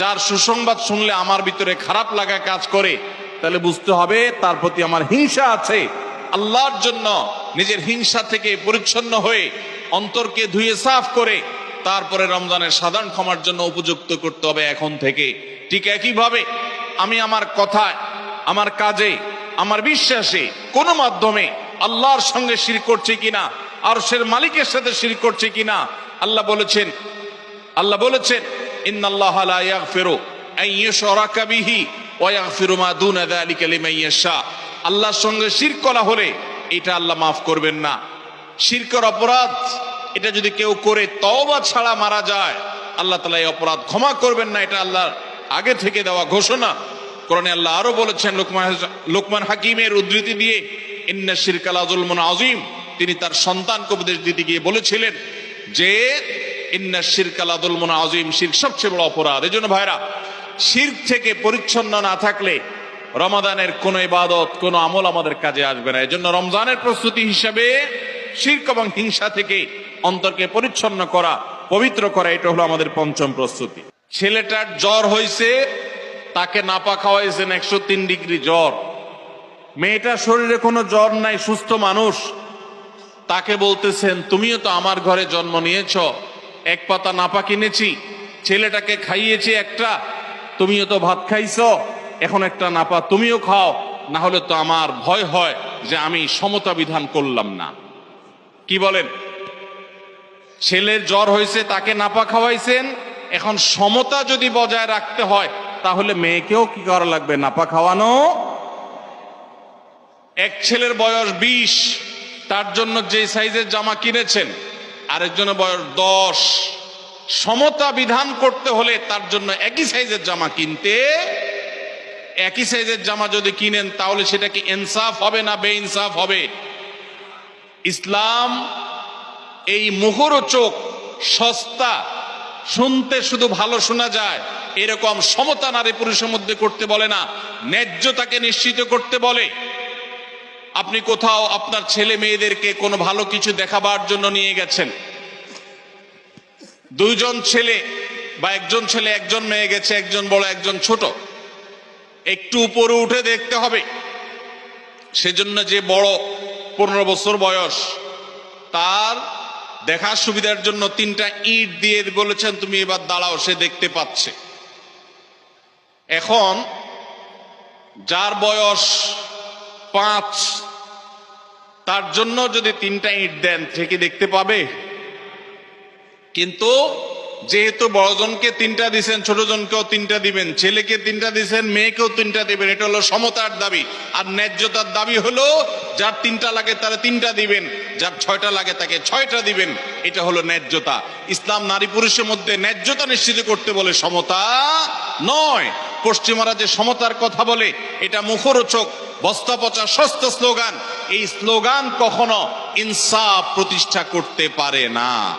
যার সুসংবাদ শুনলে আমার ভিতরে খারাপ লাগা কাজ করে, তাহলে বুঝতে হবে তার প্রতি আমার হিংসা আছে। আল্লাহর জন্য নিজের হিংসা থেকে পরিচ্ছন্ন হয়ে অন্তরকে ধুয়ে সাফ করে, তারপরে রমজানের সাধারণ ক্ষমার জন্য উপযুক্ত করতে হবে এখন থেকে। ঠিক একইভাবে আমি আমার কথায়, আমার কাজে, আমার বিশ্বাসে কোন মাধ্যমে আল্লাহর সঙ্গে শির করছে কিনা আর সের মালিকের সাথে শির করছে কিনা, আল্লাহ বলেছেন আল্লাহ বলেছেন ইন্নাল্লাহ লা ইয়াগফিরু আন ইউশরাকা বিহি ওয়া ইয়াগফিরু মা দুনা যালিকা লিমান ইয়াশা আল্লাহর সঙ্গে শিরক করা হলে এটা আল্লাহ মাফ করবেন না। শিরকের অপরাধ, এটা যদি কেউ করে, তওবা ছাড়া মারা যায়, আল্লাহ তাআলা এই অপরাধ ক্ষমা করবেন না, এটা আল্লাহর আগে থেকে দেওয়া ঘোষণা। কোরআনে আল্লাহ আরও বলেছেন, লোকমান হাকিমের উদ্ধৃতি দিয়ে, ইন্না শিরকাল আজুলমুন আজিম তিনি তার সন্তানকে উপদেশ দিতে গিয়ে বলেছিলেন যে ইন্না শিরকাল আদুলমুন আজিম শির সবচেয়ে বড় অপরাধ। এই জন্য ভাইরা শির থেকে পরিচ্ছন্ন না থাকলে রমাদানের কোন ইবাদত, কোন আমল আমাদের কাজে আসবে না। এই জন্য রমজানের প্রস্তুতি হিসাবে শির্ক এবং হিংসা থেকে অন্তরকে পরিচ্ছন্ন করা, পবিত্র করা, এটা হলো আমাদের পঞ্চম প্রস্তুতি। ছেলেটার জ্বর হয়েছে তাকে নাপা খাওয়াইছেন একশো তিন ডিগ্রি জ্বর। মেয়েটার শরীরে কোনো জ্বর নাই, সুস্থ মানুষ। তাকে বলতেছেন, তুমিও তো আমার ঘরে জন্ম নিয়েছ এক পাতা নাপা কিনেছি, ছেলেটাকে খাইয়েছি একটা, তুমিও তো ভাত খাইছ, এখন একটা নাপা তুমিও খাও না হলে তো আমার ভয় হয় যে আমি সমতা বিধান করলাম না। কি বলেন? ছেলের জ্বর হয়েছে, তাকে নাপা খাওয়াইছেন, এখন সমতা যদি বজায় রাখতে হয়, তাহলে মেয়েকেও কি করা লাগবে, নাপা খাওয়ানো? এক ছেলের বয়স বিশ, তার জন্য যে সাইজের জামা কিনেছেন আরেকজনের বয়স দশ। সমতা বিধান করতে হলে তার জন্য একই সাইজের জামা কিনতে। একই সাইজের জামা যদি কিনেন, তাহলে সেটা কি ইনসাফ হবে না বে ইনসাফ হবে? ইসলাম এই মুখরোচক সস্তা, শুনতে শুধু ভালো শোনা যায়। এরকম সমতা নারী পুরুষের মধ্যে করতে বলে না, ন্যায্যতাকে নিশ্চিত করতে বলে। আপনি কোথাও আপনার ছেলে মেয়েদেরকে কোনো ভালো কিছু দেখাবার জন্য নিয়ে গেছেন? দুইজন ছেলে বা একজন ছেলে, একজন মেয়ে গেছে, একজন বড়, একজন ছোট। একটু উপরে উঠে দেখতে হবে। সেজন্য যে বড় পনেরো বছর বয়স, তার দেখার সুবিধার জন্য তিনটা ইট দিয়ে বলেছেন, তুমি এবার দাঁড়াও, সে দেখতে পাচ্ছে। এখন যার বয়স পাঁচ। তার জন্য যদি তিনটা ইট দেন, সে কি দেখতে পাবে? কিন্তু যেহেতু বড়জনকে তিনটা দিছেন, ছোটজনকেও তিনটা দিবেন, ছেলেকে তিনটা দিছেন, মেয়েকেও তিনটা দিবেন, এটা হলো সমতার দাবি। আর ন্যায্যতার দাবি হলো, যার তিনটা লাগে তারা তিনটা দিবেন, যার ছয়টা লাগে তাকে ছয়টা দিবেন, এটা হলো ন্যায্যতা। ইসলাম নারী পুরুষের মধ্যে ন্যায্যতা নিশ্চিত করতে বলে সমতা নয়। পশ্চিমারা যে সমতার কথা বলে, এটা মুখরোচক বস্তা পচা সস্তা স্লোগান। এই স্লোগান কখনো ইনসাফ প্রতিষ্ঠা করতে পারে না।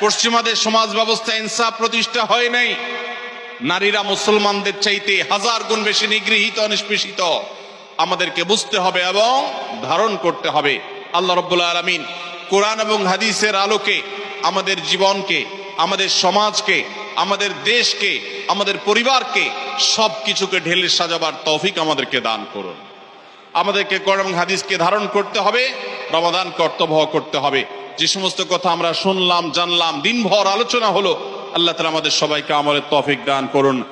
পশ্চিমাদের সমাজ ব্যবস্থা ইনসাফ প্রতিষ্ঠা হয় নাই। নারীরা মুসলমানদের চাইতে হাজার গুণ বেশি নিগৃহীত, নিষ্পেষিত। আমাদেরকে বুঝতে হবে এবং ধারণ করতে হবে। আল্লাহ রব্বুল্লা আলমিন কোরআন এবং হাদিসের আলোকে আমাদের জীবনকে, আমাদের সমাজকে আমাদের দেশকে, আমাদের পরিবারকে সব কিছুকে ঢেলে সাজাবার তৌফিক আমাদেরকে দান করুন। আমাদেরকে করম হাদিসকে ধারণ করতে হবে, রমাদান কর্তব্য করতে হবে। যে সমস্ত কথা আমরা শুনলাম, জানলাম, দিনভর আলোচনা হলো, আল্লাহ তালা আমাদের সবাইকে আমাদের তফিক দান করুন।